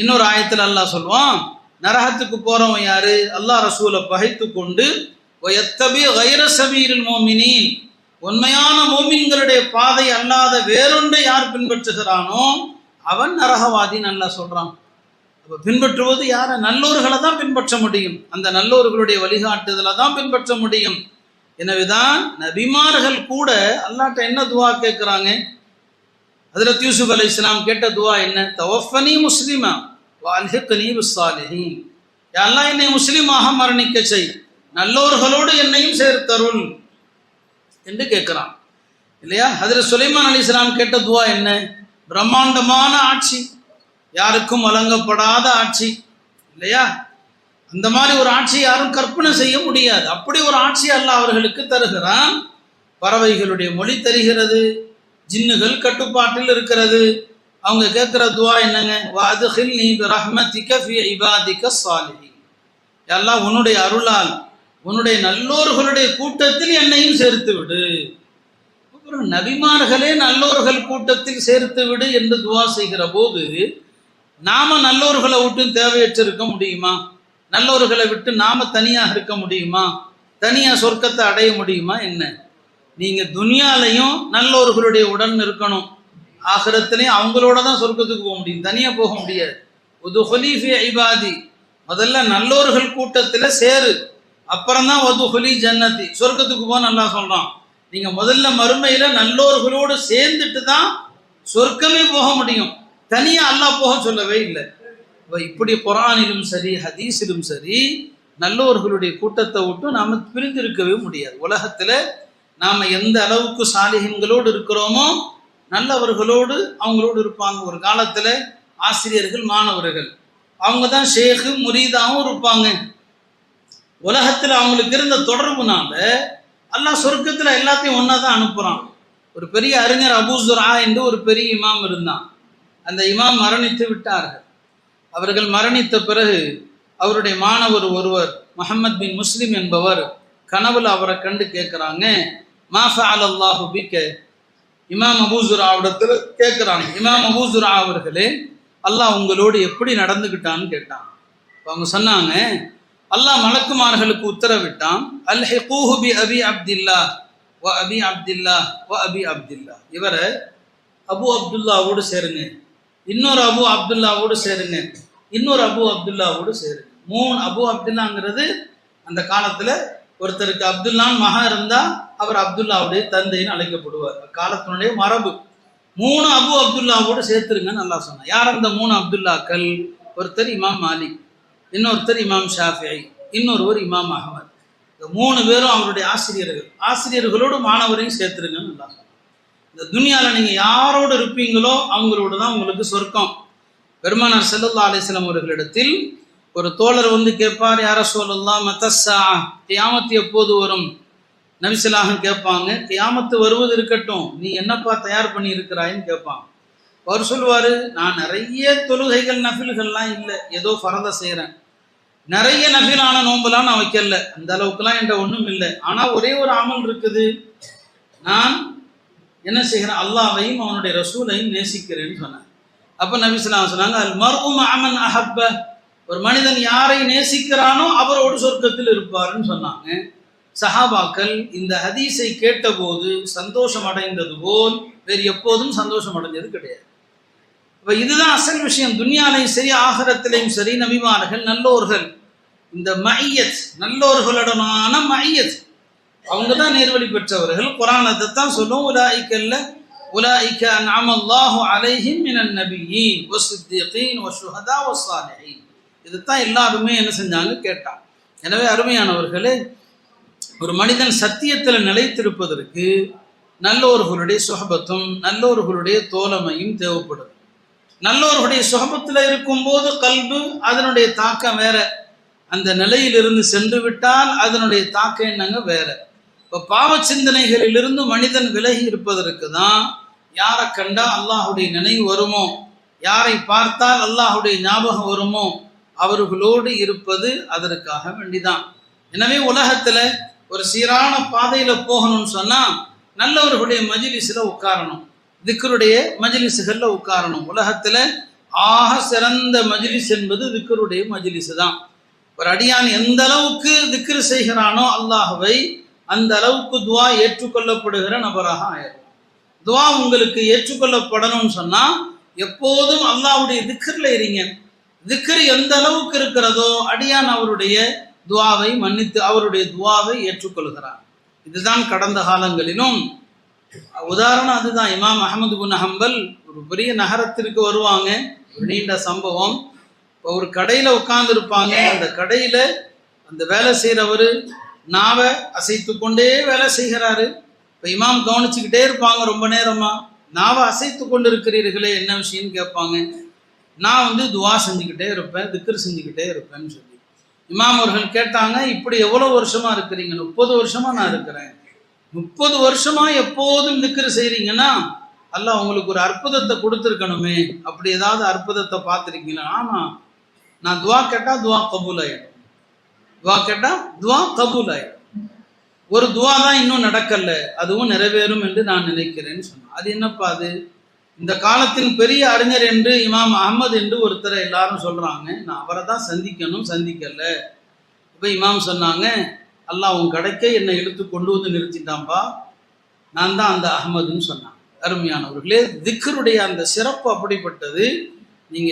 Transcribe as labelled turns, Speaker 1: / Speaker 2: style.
Speaker 1: இன்னொரு ஆயத்தில் அல்லாஹ் சொல்லுவான் நரகத்துக்கு போறவன் யாரு? அல்லாஹ் ரசூலை பகைத்து கொண்டு எத்தபி கைர சபீரில் மோமினின். உண்மையான மோமின்களுடைய பாதை அல்லாத வேறொன்றை யார் பின்பற்றுகிறானோ அவன் நரகவாதி நல்லா சொல்றான். அப்ப பின்பற்றுவது யார? நல்லோர்களை தான் பின்பற்ற முடியும். அந்த நல்லோர்களுடைய வழிகாட்டுதலை தான் பின்பற்ற முடியும். எனவேதான் நபிமார்கள் கூட அல்லாட்ட என்ன துவா கேட்குறாங்க ஹதரத் யூசுப் அலி இஸ்லாம் கேட்ட துவா என்ன? தவஃபனி முஸ்லிமா வால்ஹிக்னி பிஸ்ஸாலிஹீன். யாரெல்லாம் என்னை முஸ்லீமாக மரணிக்க செய் நல்லோர்களோடு என்னையும் சேர்த்தருள் என்று கேட்கிறான். இல்லையா? ஹதரத் சுலைமான் அலி இஸ்லாம் கேட்ட துவா என்ன? பிரம்மாண்டமான ஆட்சி. யாருக்கும் வழங்கப்படாத ஆட்சி. இல்லையா? அந்த மாதிரி ஒரு ஆட்சியை யாரும் கற்பனை செய்ய முடியாது. அப்படி ஒரு ஆட்சி அல்ல அவர்களுக்கு தருகிறான். பறவைகளுடைய மொழி தருகிறது. ஜின்னுகள் கட்டுப்பாட்டில் இருக்கிறது. அவங்க கேட்குற துவா என்னங்க? வாதுகில் நீ ரஹ்மத்திக்க ஃபி இபாதிக்க சாலிஹி எல்லாம் உன்னுடைய அருளால் உன்னுடைய நல்லோர்களுடைய கூட்டத்தில் என்னையும் சேர்த்து விடு. அப்புறம் நபிமார்களே நல்லோர்கள் கூட்டத்தில் சேர்த்து விடு என்று துவா செய்கிற போது நாம நல்லோர்களை விட்டு தேவையற்று இருக்க முடியுமா? நல்லோர்களை விட்டு நாம தனியாக இருக்க முடியுமா? தனியாக சொர்க்கத்தை அடைய முடியுமா? என்ன? நீங்க துனியாலையும் நல்லோர்களுடைய உடன் இருக்கணும் ஆகிரத்திலையும் அவங்களோட தான் சொர்க்கத்துக்கு போக முடியும். தனியா போக முடியாது. ஒது ஹொலிஃபி ஐபாதி. முதல்ல நல்லோர்கள் கூட்டத்துல சேரு. அப்புறம்தான் ஒது ஹொலி ஜன்னதி. சொர்க்கத்துக்கு போக நல்லா சொல்றான். நீங்க முதல்ல மறுமையில நல்லோர்களோடு சேர்ந்துட்டு தான் சொர்க்கமே போக முடியும். தனியா அல்லாஹ் போக சொல்லவே இல்லை. இப்படி குரானிலும் சரி ஹதீஸிலும் சரி நல்லோர்களுடைய கூட்டத்தை விட்டு நாம பிரிந்திருக்கவே முடியாது. உலகத்துல நாம எந்த அளவுக்கு சாலிகங்களோடு இருக்கிறோமோ நல்லவர்களோடு அவங்களோடு இருப்பாங்க. ஒரு காலத்துல ஆசிரியர்கள் மாணவர்கள். அவங்க தான் ஷேகு முரீதாவும் இருப்பாங்க. உலகத்தில் அவங்களுக்கு இருந்த தொடர்புனால அல்லாஹ் சொர்க்கத்தில் எல்லாத்தையும் ஒன்னா தான் அனுப்புறான். ஒரு பெரிய அறிஞர் அபூசுரா என்று ஒரு பெரிய இமாம் இருந்தான். அந்த இமாம் மரணித்து விட்டார்கள். அவர்கள் மரணித்த பிறகு அவருடைய மாணவர் ஒருவர் முகமது பின் முஸ்லிம் என்பவர் கனவுல அவரை கண்டு கேட்குறாங்க மாஃபா அல்லாஹு பிக்க இமாம் அபூசுராவிடத்தில் கேட்குறாங்க இமாம் அபூசுரா அவர்களே அல்லாஹ் உங்களோடு எப்படி நடந்துக்கிட்டான்னு கேட்டான் அவங்க சொன்னாங்க அல்லாஹ் மலக்குமார்களுக்கு உத்தரவிட்டான் அல் ஹெகூஹு பி அபி அப்துல்லா வ அபி அப்துல்லா வ அபி அப்துல்லா இவரை அபு அப்துல்லாவோடு சேருங்க இன்னொரு அபு அப்துல்லாவோடு சேருங்க இன்னொரு அபு அப்துல்லாவோடு சேருங்க மூணு அபு அப்துல்லாங்கிறது அந்த காலத்தில் ஒருத்தருக்கு அப்துல்லான் மகா இருந்தால் அவர் அப்துல்லாவுடைய தந்தைன்னு அழைக்கப்படுவார். காலத்தினுடைய மரபு. மூணு அபு அப்துல்லாவோடு சேர்த்துருங்கன்னு நல்லா சொன்னார் யார் அந்த மூணு அப்துல்லாக்கள்? ஒருத்தர் இமாம் மாலிக் இன்னொருத்தர் இமாம் ஷாஃபி இன்னொருவர் இமாம் அகமது இந்த மூணு பேரும் அவருடைய ஆசிரியர்கள். ஆசிரியர்களோடு மாணவரையும் சேர்த்துருங்கன்னு நல்லா சொன்னார் இந்த துனியாவில் நீங்கள் யாரோடு இருப்பீங்களோ அவங்களோட தான் உங்களுக்கு சொர்க்கம். பெருமானார் செல்லல்லா அலிஸ்லாம் அவர்களிடத்தில் ஒரு தோழர் வந்து கேட்பார் யார சொல்லலாம் மத்தஸ்ஸா கியாமத்து எப்போது வரும்? நபிசலாகம் கேட்பாங்க கியாமத்து வருவது இருக்கட்டும் நீ என்னப்பா தயார் பண்ணி இருக்கிறாயின்னு கேட்பாங்க. அவர் சொல்லுவார் நான் நிறைய தொழுகைகள் நஃபில்கள்லாம் இல்லை ஏதோ ஃபரதை செய்கிறேன். நிறைய நஃபிலான நோம்பெல்லாம் நான் வைக்கல அந்த அளவுக்குலாம் என்கிட்ட ஒன்றும் இல்லை. ஆனால் ஒரே ஒரு அமல் இருக்குது. நான் என்ன செய்கிறேன்? அல்லாவையும் அவனுடைய ரசூலையும் நேசிக்கிறேன்னு சொன்னேன் அப்போ நபிஸ்லாம் சொன்னாங்க அல் மர்ஹூம் அமன் அஹப்ப. ஒரு மனிதன் யாரை நேசிக்கிறானோ அவரோடு சொர்க்கத்தில் இருப்பாருன்னு சொன்னாங்க. சஹாபாக்கள் இந்த ஹதீஸை கேட்டபோது சந்தோஷம் அடைந்தது போல் வேறு எப்போதும் சந்தோஷம் அடைஞ்சது கிடையாது. இப்போ இதுதான் அசல் விஷயம். துன்யாலையும் சரி ஆகரத்திலையும் சரி நபிமார்கள் நல்லோர்கள். இந்த மையத் நல்லோர்களுடனான மையத் அவங்க தான் நேர்வழி பெற்றவர்கள். குரானத்தை தான் சொல்லும். உலாய்க்கல்ல உலாய்க்க நாமல்லாஹு அலைஹிம் மினன் நபியீன் சுஹதா வஷ்ஷுஹதா வஸ்ஸாலிஹீன் இதுதான் எல்லாருமே என்ன செஞ்சாங்க கேட்டான் எனவே அருமையானவர்களே ஒரு மனிதன் சத்தியத்தில் நிலைத்திருப்பதற்கு நல்லோர்களுடைய சுகபத்தும் நல்லோர்களுடைய தோழமையும் தேவைப்படும். நல்லோர்களுடைய சுகபத்தில் இருக்கும்போது கல்பு அதனுடைய தாக்கம் வேற. அந்த நிலையிலிருந்து சென்று விட்டால் அதனுடைய தாக்கம் என்னங்க வேற. இப்போ பாவ சிந்தனைகளிலிருந்து மனிதன் விலகி இருப்பதற்கு தான் யாரை கண்டா அல்லாஹுடைய நினைவு வருமோ? யாரை பார்த்தால் அல்லாஹுடைய ஞாபகம் வருமோ? அவர்களோடு இருப்பது அதற்காக வேண்டிதான். எனவே உலகத்தில் ஒரு சீரான பாதையில போகணும்னு சொன்னா நல்லவர்களுடைய மஜிலிஸில் உட்காரணும். திக்கருடைய மஜிலிசுகள்ல உட்காரணும். உலகத்துல ஆக சிறந்த மஜிலிஸ் என்பது திக்கருடைய மஜ்லிஸ் தான். ஒரு அடியான் எந்த அளவுக்கு திக்ரு செய்கிறானோ அல்லாஹவை அந்த அளவுக்கு துவா ஏற்றுக்கொள்ளப்படுகிற நபராக ஆயிரும். துவா உங்களுக்கு ஏற்றுக்கொள்ளப்படணும்னு சொன்னா எப்போதும் அல்லாஹ்வுடைய திக்கரில் இருங்க. திக்ரு எந்த அளவுக்கு இருக்கிறதோ அடியான் அவருடைய துவாவை மன்னித்து அவருடைய துவாவை ஏற்றுக்கொள்கிறார். இதுதான் கடந்த காலங்களிலும். உதாரணம் அதுதான். இமாம் அகமது பின் ஹம்பல் ஒரு பெரிய நகரத்திற்கு வருவாங்க. ஒரு நீண்ட சம்பவம். இப்போ ஒரு கடையில் உட்கார்ந்துருப்பாங்க. அந்த கடையில் அந்த வேலை செய்கிறவர் நாவை அசைத்து கொண்டே வேலை செய்கிறாரு. இப்போ இமாம் கவனிச்சுக்கிட்டே இருப்பாங்க ரொம்ப நேரமா. நாவை அசைத்து கொண்டு இருக்கிறீர்களே என்ன விஷயம்னு கேட்பாங்க. நான் வந்து துவா செஞ்சுக்கிட்டே இருப்பேன் திக்கர் செஞ்சுக்கிட்டே இருப்பேன்னு சொல்லி. இமாம் அவர்கள் கேட்டாங்க இப்படி எவ்வளோ வருஷமா இருக்கிறீங்க? முப்பது வருஷமா நான் இருக்கிறேன். முப்பது வருஷமா எப்போதும் திக்ரு செய்றீங்கன்னா அல்ல உங்களுக்கு ஒரு அற்புதத்தை கொடுத்துருக்கணுமே. அப்படி ஏதாவது அற்புதத்தை பார்த்துருக்கீங்களா? ஆமா. நான் துவா கேட்டா துவா கபூல் ஆயிடும் துவா கேட்டா துவா கபூல் ஆயிடும் ஒரு துவா தான் இன்னும் நடக்கல. அதுவும் நிறைவேறும் என்று நான் நினைக்கிறேன்னு சொன்னேன். அது என்னப்பா அது? இந்த காலத்தின் பெரிய அறிஞர் என்று இமாம் அகமது என்று ஒருத்தரை எல்லாரும் சொல்றாங்க. நான் அவரை தான் சந்திக்கணும் சந்திக்கல. இப்போ இமாம் சொன்னாங்க அல்லாஹ் உன் கடைக்கே என்னை இழுத்து கொண்டு வந்து நிறுத்திட்டான்பா? நான் தான் அந்த அகமதுன்னு சொன்னான் அருமையானவர்களே திக்கருடைய அந்த சிறப்பு அப்படிப்பட்டது நீங்க